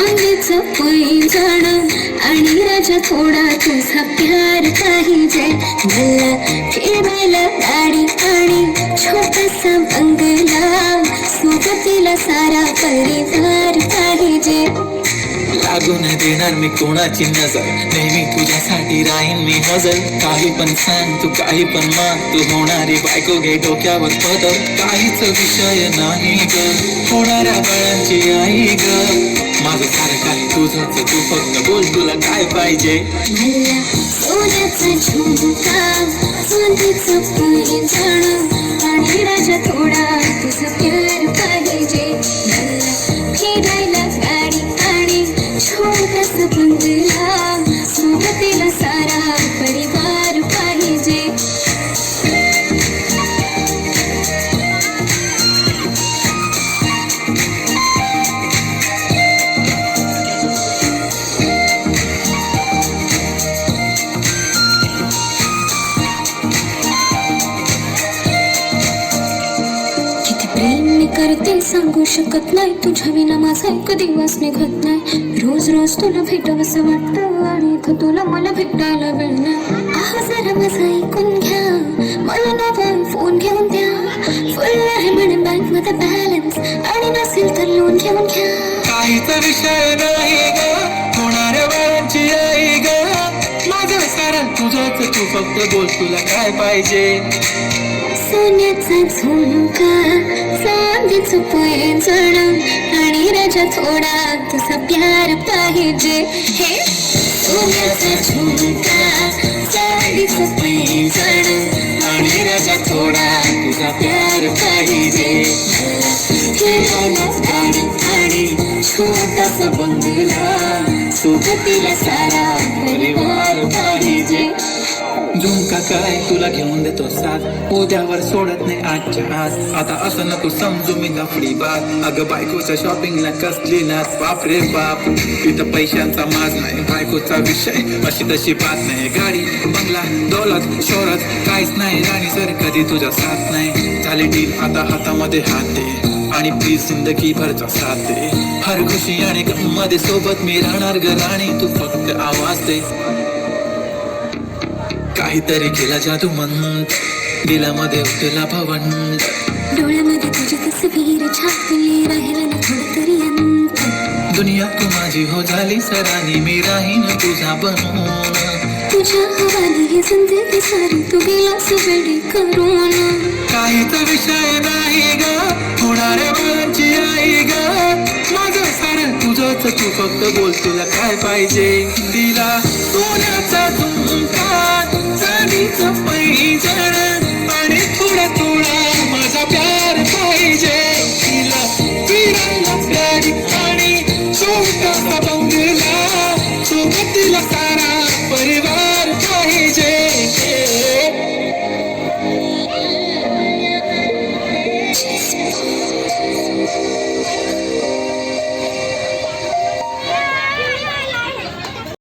चांदीचं पैंजण आणि राजा थोडा तुझा प्यार पाहिजे मला फिरायला गाडी आणि छोटासा बंगला सोबतीला सारा परिवार पाहिजे लागून देणार मी कोणाची नजर? नेहमी तुझ्यासाठी राहीन मी हजर. काही पण सांग तू काही पण मान तू होणारी बायको घे डोक्यावर पदर. काहीच विषय नाही ग. होणाऱ्या बाळांची आई ग. माझं सारं काही तुझंच तू फक्त बोल तुला काय पाहिजे? मला सोन्याचा आणि थोडा करतील सांगू शकत नाही. तुझ्या विना माझा एक दिवस निघत नाही. रोज रोज तुला भेटावंसं वाटतं आणि इथं तुला मला भेटायला वेळ नाही. आहो जरा माझं ऐकून घ्या. मला नवा फोन घेऊन द्या. फुल आहे म्हणे बँकमध्ये बॅलन्स आणि नसेल तर लोन घेऊन घ्या. काहीच विषय नाही ग. होणाऱ्या बाळांची आई ग. माझं सारं तुझंच. तू फक्त बोल तुला काय पाहिजे? सोन्याचा झुमका चांदीचं पैंजण आणि राजा थोडा तुझा प्यार पाहिजे. हे सोन्याचा झुमका चांदीचं पैंजण आणि राजा थोडा तुझा प्यार पाहिजे मला आणि छोटस बंगला सोबतीला सारा परिवार पाहिजे. झुमका काय? तुला घेऊन देतो साथ. उद्यावर सोडत नाही आजच्या आज. आता असं नको समजू मी नफडी बात अगं बायकोच्या शॉपिंगला कसली नाच बाप रे बाप. तिथं पैशांचा माज नाही बायकोचा विषय. अशी तशी बात नाही. गाडी बंगला दौलत शोरत काहीच नाही. राणी सर कधी तुझा साथ नाही. झाली डील आता हातामध्ये हात दे. आणि प्लीज जिंदगी भरचा साथ दे. हर खुशी आणि मध्ये सोबत मी राहणार ग राणी तू फक्त आवाज दे. काहीतरी केला जादू मंत दिलामध्ये उठला भवंत डोळ्यामध्ये तुझी तस्वीर छापली राहिला ना थोडं तरी अंत. दुनिया तू माझी हो झाली सरानी मी राहीन तुझा बनून. तुझ्या हवाली ही जिंदगी सारी तू गेलास करून. काहीच विषय नाही ग. साऱ्या बाळांची आई ग. माझं सारं तुझंच तू फक्त बोल तुला काय पाहिजे तिला सोन्याचा झुमका चांदीचं पैजण. आणि थोडा थोडा माझा प्यार पाहिजे तिला फिरायला प्यारी आणि छोटा बंगला. सोबत तिला सारा परिवार पाहिजे. Música